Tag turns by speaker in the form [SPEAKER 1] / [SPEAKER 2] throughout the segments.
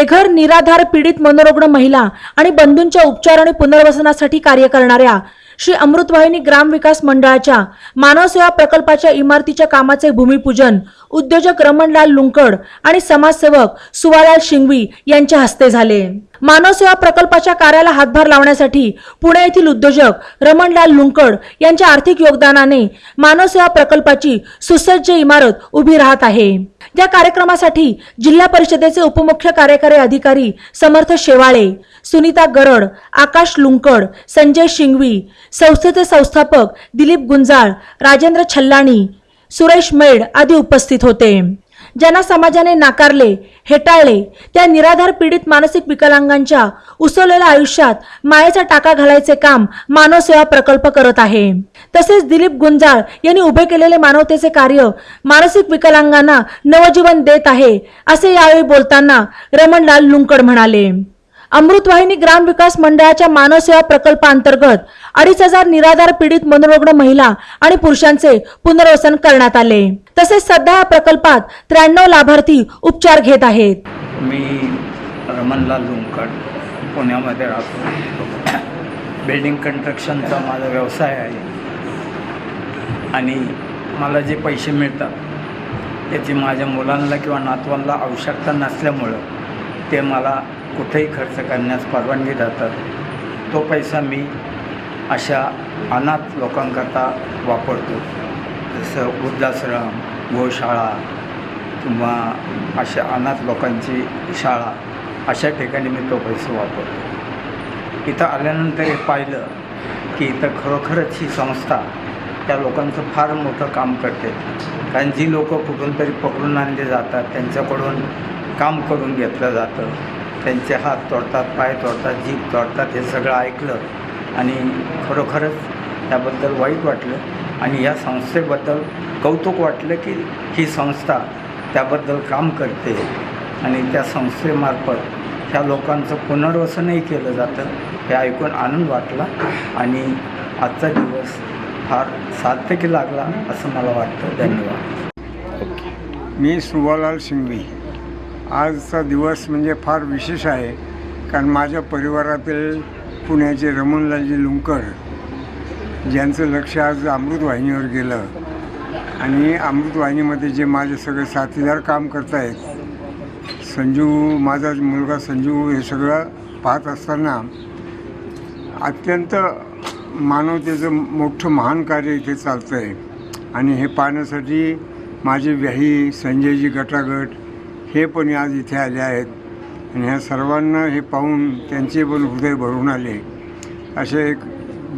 [SPEAKER 1] बेघर निराधार पीडित मनोरुग्ण महिला आणि बंधूंच्या उपचार आणि पुनर्वसनासाठी कार्य करणाऱ्या श्री अमृतवाहिनी ग्रामविकास मंडळाच्या मानवसेवा प्रकल्पाच्या इमारतीच्या कामाचे भूमिपूजन उद्योजक रमणलाल लुंकड आणि समाजसेवक सुवालाल शिंगवी यांच्या हस्ते झाले. मानवसेवा प्रकल्पाच्या कार्याला हातभार लावण्यासाठी पुणे येथील उद्योजक रमणलाल लुंकड यांच्या आर्थिक योगदानाने मानवसेवा प्रकल्पाची सुसज्ज इमारत उभी राहत आहे. या कार्यक्रमासाठी जिल्हा परिषदेचे उपमुख्य कार्यकारी अधिकारी समर्थ शेवाळे सुनीता गरड आकाश लुंकड संजय शिंगवी संस्थेचे संस्थापक दिलीप गुंजाळ राजेंद्र छल्लाणी सुरेश मेड आदी उपस्थित होते. ज्यांना समाजाने नाकारले हेटाळले त्या निराधार पीडित मानसिक विकलांगांच्या उसवलेल्या आयुष्यात मायेचा टाका घालायचे काम मानवसेवा प्रकल्प करत आहे. तसेच दिलीप गुंजाळ यांनी उभे केलेले मानवतेचे कार्य मानसिक विकलांगांना नवजीवन देत आहे असे यावेळी बोलताना रमणलाल लुंकड म्हणाले. अमृतवाहिनी ग्राम विकास मंडळाच्या मानवसेवा प्रकल्पांतर्गत अडीच हजार निराधार पीडित मनोरुग्ण महिला आणि पुरुषांचे पुनर्वसन करण्यात आले. तसेच सध्या या प्रकल्पात त्र्याण्णव लाभार्थी उपचार घेत आहेत.
[SPEAKER 2] मी रमणलाल लुंकड पुण्यामध्ये राहतो. बिल्डिंग कन्स्ट्रक्शनचा माझा व्यवसाय आहे. आणि मला जे पैसे मिळतात त्याची माझ्या मुलांना किंवा नातवांना आवश्यकता नसल्यामुळं ते मला कुठेही खर्च करण्यास परवानगी देतात. तो पैसा मी अशा अनाथ लोकांकरता वापरतो. जसं वृद्धाश्रम गोशाळा किंवा अशा अनाथ लोकांची शाळा अशा ठिकाणी मी तो पैसा वापरतो. इथं आल्यानंतर हे पाहिलं की इथं खरोखरच ही संस्था त्या लोकांचं फार मोठं काम करते. कारण जी लोकं कुठून तरी पकडून आणले जातात त्यांच्याकडून काम करून घेतलं जातं. त्यांचे हात तोडतात पाय तोडतात जीभ तोडतात हे सगळं ऐकलं आणि खरोखरच त्याबद्दल वाईट वाटलं आणि या संस्थेबद्दल कौतुक वाटलं की ही संस्था त्याबद्दल काम करते. आणि त्या संस्थेमार्फत त्या लोकांचं पुनर्वसनही केलं जातं हे ऐकून आनंद वाटला आणि आजचा दिवस फार सार्थकी लागला असं मला वाटतं. धन्यवाद.
[SPEAKER 3] मी सुभालाल सिंघवी आजचा दिवस म्हणजे फार विशेष आहे. कारण माझ्या परिवारातील पुण्याचे रमणलालजी लुंकर ज्यांचं लक्ष आज अमृतवाहिनीवर गेलं. आणि अमृतवाहिनीमध्ये जे माझे सगळे साथीदार काम करत आहेत संजू माझा मुलगा संजू हे सगळं पाहत असताना अत्यंत मानवतेचं मोठं महान कार्य इथे चालतं आहे आणि हे पाहण्यासाठी माझे व्याही संजयजी गटागट हे पण आज इथे आले आहेत. आणि ह्या सर्वांना हे पाहून त्यांचे पण हृदय भरून आले. अशा एक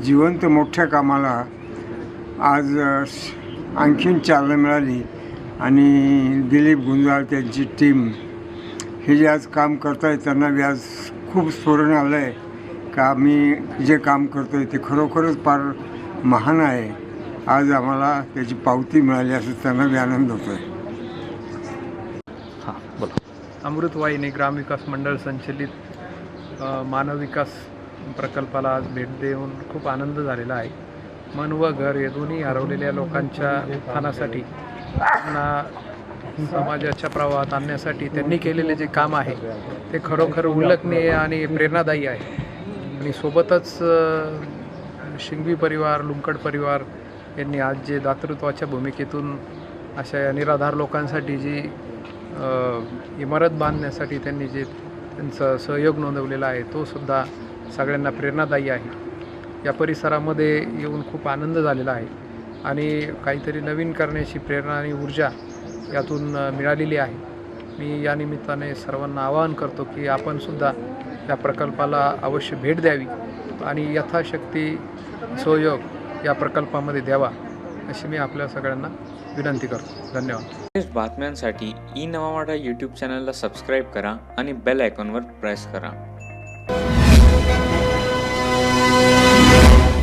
[SPEAKER 3] जिवंत मोठ्या कामाला आज आणखीन चालना मिळाली. आणि दिलीप गुंजाळ त्यांची टीम हे जे आज काम करत आहेत त्यांना बी आज खूप स्फोरण आलं आहे का आम्ही जे काम करतो आहे ते खरोखरच फार महान आहे. आज आम्हाला त्याची पावती मिळाली असं त्यांना बी आनंद होतो आहे
[SPEAKER 2] हां बोला.
[SPEAKER 4] अमृतवाहिनी ग्रामविकास मंडळ संचलित मानव विकास प्रकल्पाला आज भेट देऊन खूप आनंद झालेला आहे. मन व घर हे दोन्ही हरवलेल्या लोकांच्या उत्थानासाठी त्यांना समाजाच्या प्रवाहात आणण्यासाठी त्यांनी केलेले जे काम आहे ते खरोखर उल्लेखनीय आणि प्रेरणादायी आहे. आणि सोबतच शिंगवी परिवार लुंकड परिवार यांनी आज जे दातृत्वाच्या भूमिकेतून अशा या निराधार लोकांसाठी जी इमारत बांधण्यासाठी त्यांनी जे त्यांचा सहयोग नोंदवलेला आहे तो सुद्धा सगळ्यांना प्रेरणादायी आहे. या परिसरामध्ये येऊन खूप आनंद झालेला आहे आणि काहीतरी नवीन करण्याची प्रेरणा आणि ऊर्जा यातून मिळालेली आहे. मी या निमित्ताने सर्वांना आवाहन करतो की आपणसुद्धा या प्रकल्पाला अवश्य भेट द्यावी आणि यथाशक्ती सहयोग या प्रकल्पामध्ये द्यावा. अशी मी आपल्या सगळ्यांना विनंती करतो. धन्यवाद.
[SPEAKER 5] लेटेस्ट बातम्यांसाठी ई नवा यूट्यूब चॅनलला सबस्क्राईब करा आणि बेल आयकॉनवर प्रेस करा.